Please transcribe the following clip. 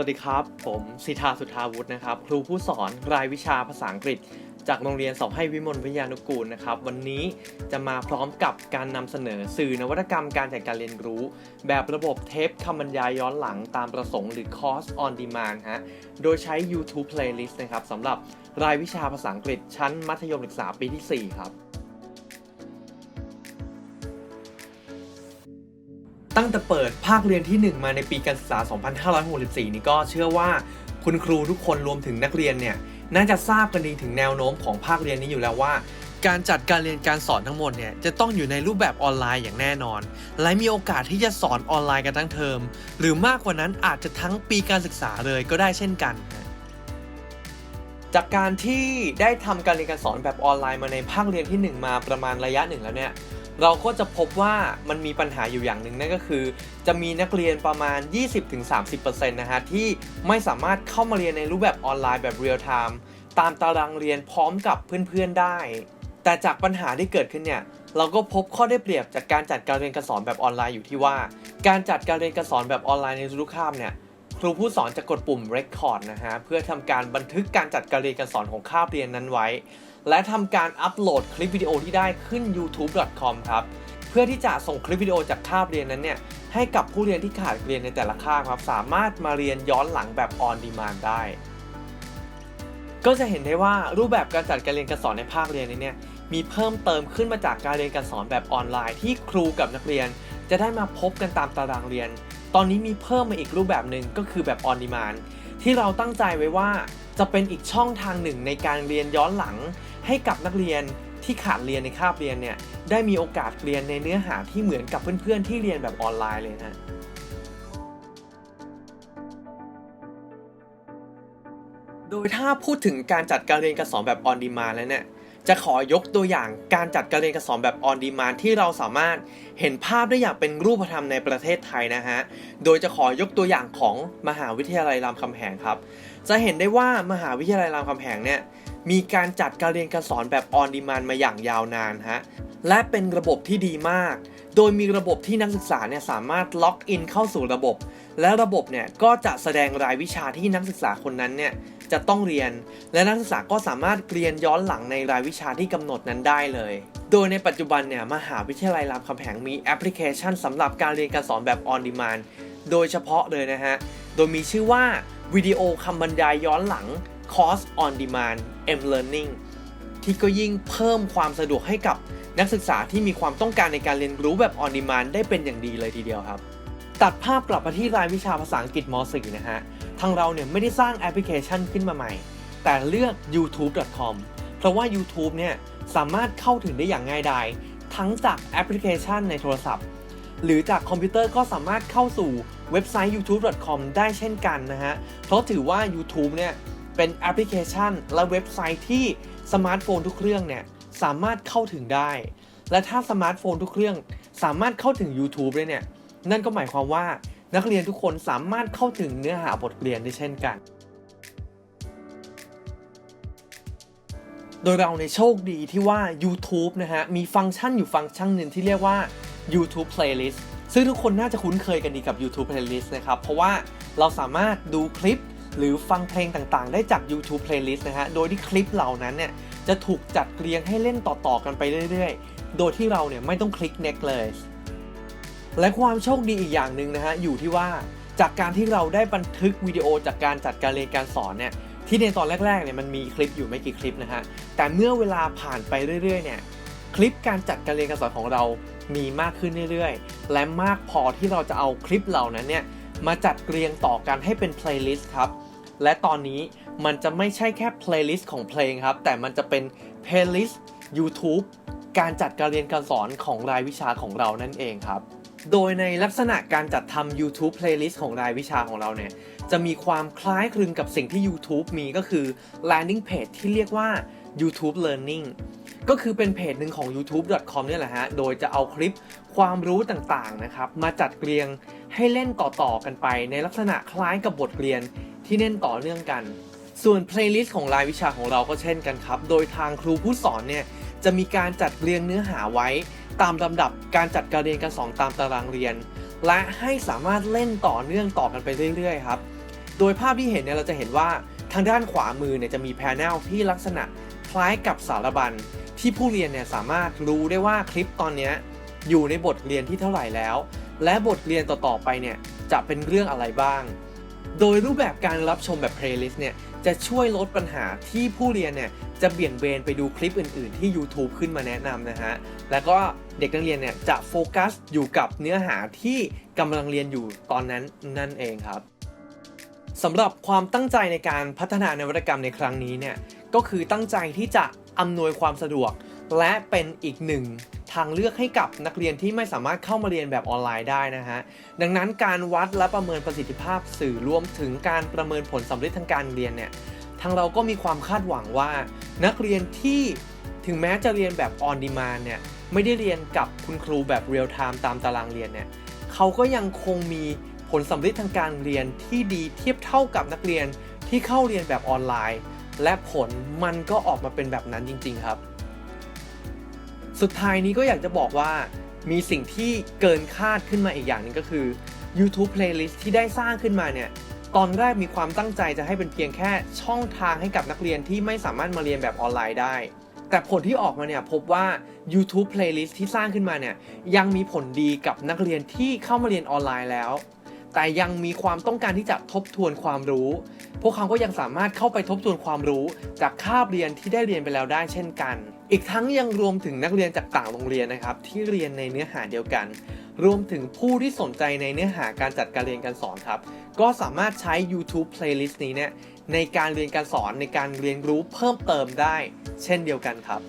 วัสดีครับ ผมสิทธาสุทธาวุฒินะครับ ครูผู้สอนรายวิชาภาษาอังกฤษ จากโรงเรียนสอบให้วิมลวิทยานุกูลนะครับ วันนี้จะมาพร้อมกับการนำเสนอสื่อนวัตกรรมการจัดการเรียนรู้ แบบระบบเทปคำบรรยายย้อนหลังตามประสงค์หรือ Course on Demand ฮะ โดยใช้ YouTube Playlist นะครับสำหรับรายวิชาภาษาอังกฤษชั้นมัธยมศึกษาปีที่ 4 ครับ ตั้งแต่เปิดภาคเรียนที่ 1 มาในปีการศึกษา 2564 นี่ก็เชื่อว่าคุณครูทุกคนรวมถึงนักเรียนเนี่ยน่าจะทราบกันดีถึงแนวโน้มของภาคเรียนนี้อยู่แล้วว่า การจัดการเรียนการสอนทั้งหมดเนี่ยจะต้องอยู่ในรูปแบบออนไลน์อย่างแน่นอน และมีโอกาสที่จะสอนออนไลน์กันทั้งเทอม หรือมากกว่านั้นอาจจะทั้งปีการศึกษาเลยก็ได้เช่นกัน จากการที่ได้ทำการเรียนการสอนแบบออนไลน์มาในภาคเรียนที่ 1 มาประมาณระยะหนึ่งแล้วเนี่ย เราก็จะพบว่ามันมีปัญหาอยู่อย่างหนึ่งนั่นก็คือ จะมีนักเรียนประมาณ 20-30%นะฮะที่ไม่สามารถเข้ามาเรียนในรูปแบบออนไลน์แบบเรียลไทม์ตามตารางเรียนพร้อมกับเพื่อนๆได้ แต่จากปัญหาที่เกิดขึ้นเนี่ยเราก็พบข้อได้เปรียบจากการจัดการเรียนการสอนแบบออนไลน์อยู่ที่ว่า การจัดการเรียนการสอนแบบออนไลน์ในทุกคาบเนี่ยครูผู้สอนจะกดปุ่ม record นะฮะเพื่อทำการบันทึกการจัดการเรียนการสอนของคาบเรียนนั้นไว้ และทำการอัปโหลดคลิปวิดีโอที่ได้ขึ้น youtube.com ครับ เพื่อที่จะส่งคลิปวิดีโอจากคาบเรียนนั้นเนี่ยให้กับผู้เรียนที่ขาดเรียนในแต่ละคาบครับ สามารถมาเรียนย้อนหลังแบบ on demand ได้ ก็จะเห็นได้ว่ารูปแบบการจัดการเรียนการสอนในภาคเรียนนี้เนี่ยมีเพิ่มเติมขึ้นมาจากการเรียนการสอนแบบออนไลน์ที่ครูกับนักเรียน จะได้มาพบกันตามตารางเรียน ตอนนี้มีเพิ่มมาอีกรูปแบบหนึ่งก็คือแบบ on demand ที่เราตั้งใจไว้ว่าจะเป็นอีกช่องทางหนึ่งในการเรียนย้อนหลัง ให้กับนักเรียนที่ขาดเรียนในคาบเรียนเนี่ยได้มีโอกาสเรียนในเนื้อหาที่เหมือนกับเพื่อนๆที่เรียนแบบออนไลน์เลยนะโดยถ้าพูดถึงการจัดการเรียนการสอนแบบ on demand แล้วเนี่ยจะขอยกตัวอย่างการจัดการเรียนการสอนแบบ on demand ที่เราสามารถเห็นภาพได้อย่างเป็นรูปธรรมในประเทศไทยนะฮะ โดยจะขอยกตัวอย่างของมหาวิทยาลัยรามคำแหงครับ จะเห็นได้ว่ามหาวิทยาลัยรามคำแหงเนี่ย มีการจัดการเรียนการสอนแบบ on demand มาอย่างยาวนานฮะ และเป็นระบบที่ดีมาก โดยมีระบบที่นักศึกษาเนี่ยสามารถล็อกอินเข้าสู่ระบบ และระบบเนี่ยก็จะแสดงรายวิชาที่นักศึกษาคนนั้นเนี่ยจะต้องเรียน และนักศึกษาก็สามารถเรียนย้อนหลังในรายวิชาที่กำหนดนั้นได้เลย โดยในปัจจุบันเนี่ยมหาวิทยาลัยรามคำแหงมีแอปพลิเคชันสำหรับการเรียนการสอนแบบ on demand โดยเฉพาะเลยนะฮะ โดยมีชื่อว่าวิดีโอคำบรรยายย้อนหลัง Course on Demand M Learning ที่ก็ยิ่งเพิ่มความสะดวกให้กับนักศึกษาที่มีความต้องการในการเรียนรู้แบบ on demand ได้เป็นอย่างดีเลยทีเดียวครับ ตัดภาพกลับมาที่รายวิชาภาษาอังกฤษม .4 นะฮะ ทางเราเนี่ยไม่ได้สร้างแอปพลิเคชันขึ้นมาใหม่ แต่เลือก youtube.com เพราะว่า YouTube เนี่ยสามารถเข้าถึงได้อย่างง่ายดายทั้งจากแอปพลิเคชันในโทรศัพท์ หรือจากคอมพิวเตอร์ก็สามารถเข้าสู่เว็บไซต์ youtube.com ได้เช่นกันนะฮะ เพราะถือว่า YouTube เนี่ย เป็นแอปพลิเคชัน และเว็บไซต์ที่สมาร์ทโฟนทุกเครื่องเนี่ยสามารถเข้าถึงได้ และถ้าสมาร์ทโฟนทุกเครื่อง สามารถเข้าถึง YouTube เลยเนี่ย นั่นก็หมายความว่านักเรียนทุกคนสามารถเข้าถึงเนื้อหาบทเรียนได้เช่นกัน โดยเราในโชคดีที่ว่า YouTube นะฮะ มีฟังก์ชันอยู่ฟังก์ชันหนึ่งที่เรียกว่า YouTube Playlist ซึ่งทุกคนน่าจะคุ้นเคยกันดีกับ YouTube Playlist นะครับ เพราะว่าเราสามารถดูคลิป หรือฟังเพลงต่างๆ ได้จาก YouTube Playlist นะฮะ โดยที่คลิปเหล่านั้นเนี่ยจะถูกจัดเรียงให้เล่นต่อๆกันไปเรื่อยๆ โดยที่เราเนี่ยไม่ต้องคลิก next เลย และความโชคดีอีกอย่างหนึ่งนะฮะ อยู่ที่ว่าจากการที่เราได้บันทึกวิดีโอจากการจัดการเรียนการสอนเนี่ยที่ในตอนแรกๆเนี่ยมันมีคลิปอยู่ไม่กี่คลิปนะฮะ แต่เมื่อเวลาผ่านไปเรื่อยๆเนี่ยคลิปการจัดการเรียนการสอนของเรามีมากขึ้นเรื่อยๆ และมากพอที่เราจะเอาคลิปเหล่านั้นเนี่ยมาจัดเรียงต่อกันให้เป็นเพลย์ลิสต์ครับ และตอนนี้มันจะไม่ใช่แค่เพลย์ลิสต์ของเพลงครับ แต่มันจะเป็นเพลย์ลิสต์ YouTube การจัดการเรียนการสอนของรายวิชาของเรานั่นเองครับ โดยในลักษณะการจัดทำ YouTube playlist ของรายวิชาของเราเนี่ย จะมีความคล้ายคลึงกับสิ่งที่ YouTube มีก็คือ landing page ที่เรียกว่า YouTube Learning ก็คือเป็นเพจหนึ่งของ youtube.com เนี่ยแหละฮะ โดยจะเอาคลิปความรู้ต่างๆนะครับ มาจัดเรียงให้เล่นต่อๆกันไป ในลักษณะคล้ายกับบทเรียน ที่เล่นต่อเนื่องกัน ส่วน playlist ของรายวิชาของเราก็เช่นกันครับ โดยทางครูผู้สอนเนี่ยจะมีการจัดเรียงเนื้อหาไว้ ตามลำดับการจัดการเรียนการสอนตามตารางเรียน และให้สามารถเล่นต่อเนื่องต่อกันไปเรื่อยๆครับ โดยภาพที่เห็นเนี่ยเราจะเห็นว่าทางด้านขวามือเนี่ยจะมีแพนเนลที่ลักษณะคล้ายกับสารบัญที่ผู้เรียนเนี่ยสามารถรู้ได้ว่าคลิปตอนนี้อยู่ในบทเรียนที่เท่าไหร่แล้ว และบทเรียนต่อๆไปเนี่ยจะเป็นเรื่องอะไรบ้าง โดยรูปแบบการรับชมแบบ playlist เนี่ยจะช่วยลดปัญหาที่ผู้เรียนเนี่ยจะเบี่ยงเบนไปดูคลิปอื่นๆที่ YouTube ขึ้นมาแนะนำนะฮะ แล้วก็เด็กนักเรียนเนี่ยจะโฟกัสอยู่กับเนื้อหาที่กำลังเรียนอยู่ตอนนั้นนั่นเองครับสำหรับความตั้งใจในการพัฒนานวัตกรรมในครั้งนี้เนี่ยก็คือตั้งใจที่จะอำนวยความสะดวก และเป็นอีกหนึ่ง ทางเลือกให้กับนักเรียนที่ไม่สามารถเข้ามาเรียนแบบออนไลน์ได้นะฮะ ดังนั้นการวัดและประเมินประสิทธิภาพสื่อรวมถึงการประเมินผลสำเร็จทางการเรียนเนี่ย ทางเราก็มีความคาดหวังว่า นักเรียนที่ถึงแม้จะเรียนแบบออนดีมานเนี่ยไม่ได้เรียนกับคุณครูแบบเรียลไทม์ตามตารางเรียนเนี่ยเขาก็ยังคงมีผลสำเร็จทางการเรียนที่ดีเทียบเท่ากับนักเรียนที่เข้าเรียนแบบออนไลน์ และผลมันก็ออกมาเป็นแบบนั้นจริง ๆ ครับ สุดท้ายนี้ก็อยากจะบอกว่ามีสิ่งที่เกินคาดขึ้นมาอีกอย่างหนึงก็คือ YouTube playlist ที่ได้สร้างขึ้นมาเนี่ย ตอนแรกมีความตั้งใจจะให้เป็นเพียงแค่ช่องทางให้กับนักเรียนที่ไม่สามารถมาเรียนแบบออนไลน์ได้ แต่ผลที่ออกมาเนี่ยพบว่า YouTube playlist ที่สร้างขึ้นมาเนี่ยยังมีผลดีกับนักเรียนที่เข้ามาเรียนออนไลน์แล้ว แต่ยังมีความต้องการที่จะทบทวนความรู้ พวกเขาก็ยังสามารถเข้าไปทบทวนความรู้ จากคาบเรียนที่ได้เรียนไปแล้วได้เช่นกัน อีกทั้งยังรวมถึงนักเรียนจากต่างโรงเรียนนะครับที่เรียนในเนื้อหาเดียวกัน รวมถึงผู้ที่สนใจในเนื้อหาการจัดการเรียนการสอนครับ ก็สามารถใช้ YouTube playlist นี้เนี่ยในการเรียนการสอนในการเรียนรู้เพิ่มเติมได้ เช่นเดียวกันครับ